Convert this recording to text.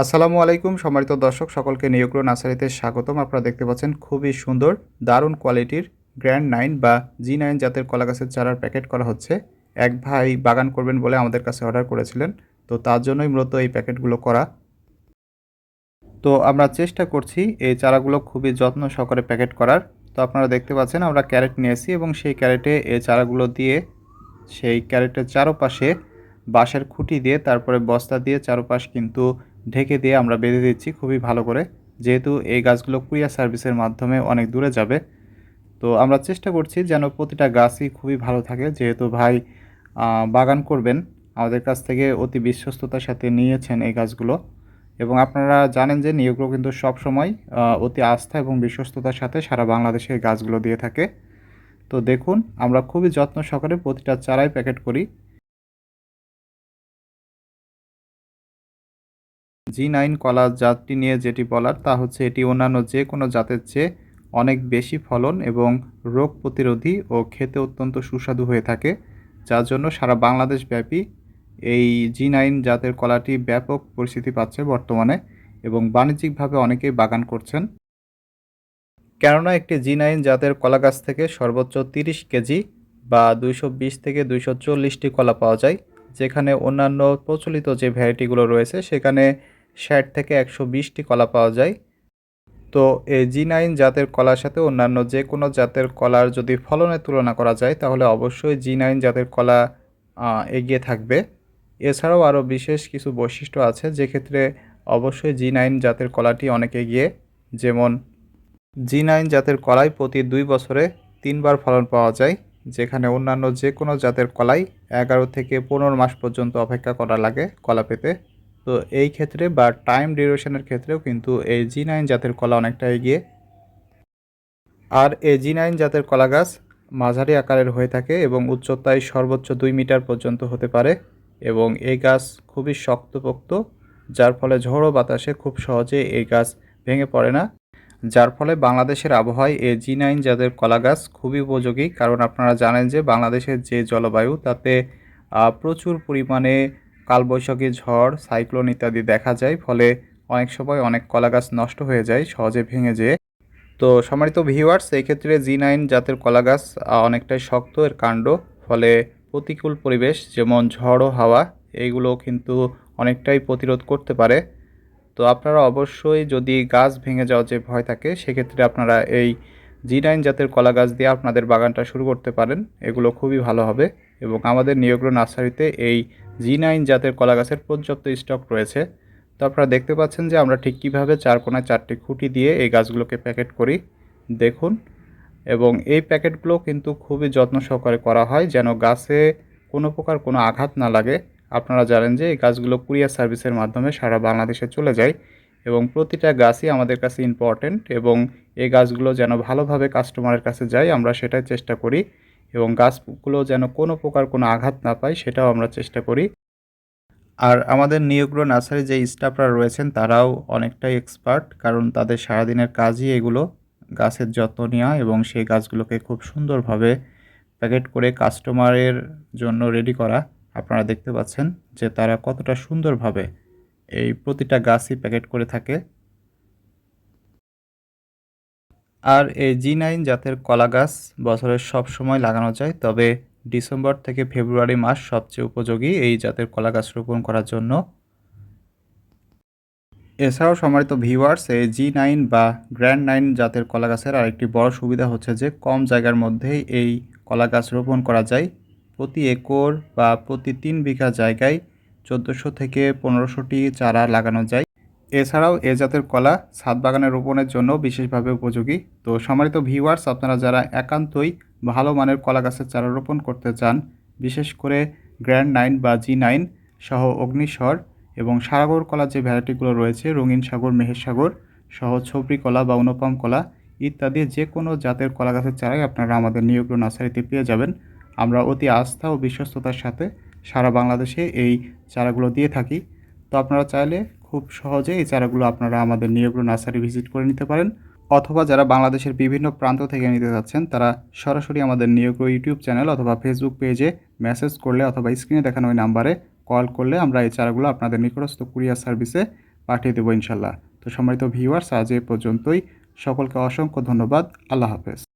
আসসালামু আলাইকুম, সম্মানিত দর্শক, সকলকে নিয়োগ্র নার্সারিতে স্বাগতম। আপনারা দেখতে পাচ্ছেন খুবই সুন্দর, দারুণ কোয়ালিটির গ্র্যান্ড নাইন বা জি নাইন জাতের কলা গাছের চারার প্যাকেট করা হচ্ছে। এক ভাই বাগান করবেন বলে আমাদের কাছে অর্ডার করেছিলেন, তো তার জন্যই মূলত এই প্যাকেটগুলো করা। তো আমরা চেষ্টা করছি এই চারাগুলো খুবই যত্ন সহকারে প্যাকেট করার। তো আপনারা দেখতে পাচ্ছেন আমরা ক্যারেট নিয়েছি এবং সেই ক্যারেটে এই চারাগুলো দিয়ে সেই ক্যারেটের চারপাশে বাঁশের খুঁটি দিয়ে, তারপরে বস্তা দিয়ে চারপাশ কিন্তু ঢেকে দিয়ে আমরা বেঁধে দিচ্ছি খুবই ভালো করে। যেহেতু এই গাছগুলো কুরিয়ার সার্ভিসের মাধ্যমে অনেক দূরে যাবে। তো আমরা চেষ্টা করছি যেন প্রতিটা গাছই খুবই ভালো থাকে। যেহেতু ভাই বাগান করবেন, আমাদের কাছ থেকে অতি বিশ্বস্ততার সাথে নিয়েছেন এই গাছগুলো। এবং আপনারা জানেন যে নিয়োগ্র কিন্তু সবসময় অতি আস্থা এবং বিশ্বস্ততার সাথে সারা বাংলাদেশে গাছগুলো দিয়ে থাকে। তো দেখুন, আমরা খুবই যত্ন সহকারে প্রতিটা চারাই প্যাকেট করি। জি নাইন কলা জাতটি নিয়ে যেটি বলার, তা হচ্ছে এটি অন্যান্য যে কোনো জাতের চেয়ে অনেক বেশি ফলন এবং রোগ প্রতিরোধী ও খেতে অত্যন্ত সুস্বাদু হয়ে থাকে। যার জন্য সারা বাংলাদেশ ব্যাপী এই জি নাইন জাতের কলাটি ব্যাপক পরিস্থিতি পাচ্ছে বর্তমানে এবং বাণিজ্যিকভাবে অনেকেই বাগান করছেন। কেননা একটি জি নাইন জাতের কলা গাছ থেকে সর্বোচ্চ তিরিশ কেজি বা দুইশো বিশ থেকে দুইশো চল্লিশটি কলা পাওয়া যায়, যেখানে অন্যান্য প্রচলিত যে ভ্যারাইটিগুলো রয়েছে, সেখানে ষাট থেকে একশো বিশটি কলা পাওয়া যায়। তো এই জি নাইন জাতের কলার সাথে অন্যান্য যে কোনো জাতের কলার যদি ফলনের তুলনা করা যায়, তাহলে অবশ্যই জি নাইন জাতের কলা এগিয়ে থাকবে। এছাড়াও আরও বিশেষ কিছু বৈশিষ্ট্য আছে, যেক্ষেত্রে অবশ্যই জি নাইন জাতের কলাটি অনেক এগিয়ে। যেমন জি নাইন জাতের কলাই প্রতি দুই বছরে তিনবার ফলন পাওয়া যায়, যেখানে অন্যান্য যে কোনো জাতের কলাই এগারো থেকে পনেরো মাস পর্যন্ত অপেক্ষা করা লাগে কলা পেতে। তো এই ক্ষেত্রে বা টাইম ডিউরেশনের ক্ষেত্রেও কিন্তু এই জি নাইন জাতের কলা অনেকটা এগিয়ে। আর এই জি নাইন জাতের কলা গাছ মাঝারি আকারের হয়ে থাকে এবং উচ্চতায় সর্বোচ্চ দুই মিটার পর্যন্ত হতে পারে এবং এই গাছ খুবই শক্তপোক্ত, যার ফলে ঝোড়ো বাতাসে খুব সহজে এই গাছ ভেঙে পড়ে না। যার ফলে বাংলাদেশের আবহাওয়ায় এই জি নাইন জাতের কলা গাছ খুবই উপযোগী, কারণ আপনারা জানেন যে বাংলাদেশের যে জলবায়ু তাতে প্রচুর পরিমাণে কালবৈশাখী ঝড়, সাইক্লোন ইত্যাদি দেখা যায়, ফলে অনেক সময় অনেক কলা গাছ নষ্ট হয়ে যায়, সহজে ভেঙে যেয়ে। তো সম্মানিত ভিউয়ার্স এই ক্ষেত্রে জি নাইন জাতের কলা গাছ অনেকটাই শক্ত, এর কাণ্ড, ফলে প্রতিকূল পরিবেশ, যেমন ঝড় ও হাওয়া এইগুলো কিন্তু অনেকটাই প্রতিরোধ করতে পারে। তো আপনারা অবশ্যই যদি গাছ ভেঙে যাওয়ার যে ভয় থাকে, সেক্ষেত্রে আপনারা এই জি নাইন জাতের কলা গাছ দিয়ে আপনাদের বাগানটা শুরু করতে পারেন। এগুলো খুবই ভালো হবে এবং আমাদের নিয়োগ্র নার্সারিতে এই জি নাইন জাতের কলা গাছের পর্যাপ্ত স্টক রয়েছে। তো আপনারা দেখতে পাচ্ছেন যে আমরা ঠিক কীভাবে চার কোনায় চারটি খুঁটি দিয়ে এই গাছগুলোকে প্যাকেট করি। দেখুন। এবং এই প্যাকেটগুলো কিন্তু খুবই যত্ন সহকারে করা হয় যেন গাছে কোনো প্রকার কোনো আঘাত না লাগে। আপনারা জানেন যে এই গাছগুলো কুরিয়ার সার্ভিসের মাধ্যমে সারা বাংলাদেশে চলে যায় এবং প্রতিটা গাছই আমাদের কাছে ইম্পর্ট্যান্ট এবং এই গাছগুলো যেন ভালোভাবে কাস্টমারের কাছে যায়, আমরা সেটাই চেষ্টা করি। এবং গাছগুলো যেন কোনো প্রকার কোনো আঘাত না পায়, সেটাও আমরা চেষ্টা করি। আর আমাদের নিয়োগ্র নার্সারি যে স্টাফরা রয়েছেন, তারাও অনেকটাই এক্সপার্ট, কারণ তাদের সারাদিনের কাজই এগুলো। গাছের যত্ন নেওয়া এবং সেই গাছগুলোকে খুব সুন্দরভাবে প্যাকেট করে কাস্টমারের জন্য রেডি করা। আপনারা দেখতে পাচ্ছেন যে তারা কতটা সুন্দরভাবে এই প্রতিটা গাছই প্যাকেট করে থাকে। আর এই জি নাইন জাতের কলা গাছ বছরের সব সময় লাগানো যায়, তবে ডিসেম্বর থেকে ফেব্রুয়ারি মাস সবচেয়ে উপযোগী এই জাতের কলা গাছ রোপণ করার জন্য। এছাড়াও সম্মানিত ভিউয়ার্স এই জি নাইন বা গ্র্যান্ড নাইন জাতের কলা গাছের আরেকটি বড় সুবিধা হচ্ছে যে, কম জায়গার মধ্যেই এই কলা গাছ রোপণ করা যায়। প্রতি একর বা প্রতি তিন বিঘা জায়গায় চোদ্দোশো থেকে পনেরোশোটি চারা লাগানো যায়। এছাড়াও এ জাতের কলা ছাদ বাগানে রোপণের জন্য বিশেষভাবে উপযোগী। তো সম্মানিত ভিউয়ার্স, আপনারা যারা একান্তই ভালো মানের কলা গাছের চারা রোপণ করতে চান, বিশেষ করে গ্র্যান্ড নাইন বা জি নাইন সহ অগ্নিস্বর এবং সাগর কলা যে ভ্যারাইটিগুলো রয়েছে, রঙিন সাগর, মেহের সাগর সহ ছবরি কলা বা অনুপম কলা ইত্যাদি যে কোনো জাতের কলা গাছের চারাই আপনারা আমাদের নিয়োগ্র নার্সারিতে পেয়ে যাবেন। আমরা অতি আস্থা ও বিশ্বস্ততার সাথে সারা বাংলাদেশে এই চারাগুলো দিয়ে থাকি। তো আপনারা চাইলে খুব সহজে এই চারাগুলো আপনারা আমাদের নিয়োগ্র নার্সারি ভিজিট করে নিতে পারেন। অথবা যারা বাংলাদেশের বিভিন্ন প্রান্ত থেকে নিতে যাচ্ছেন, তারা সরাসরি আমাদের নিয়োগ্র ইউটিউব চ্যানেল অথবা ফেসবুক পেজে মেসেজ করলে অথবা স্ক্রিনে দেখানো ওই নাম্বারে কল করলে আমরা এই চারাগুলো আপনাদের নিকটস্থ কুরিয়ার সার্ভিসে পাঠিয়ে দেবো ইনশাল্লাহ। তো সম্মানিত ভিউয়ার্স আজ এ পর্যন্তই। সকলকে অসংখ্য ধন্যবাদ। আল্লাহ হাফেজ।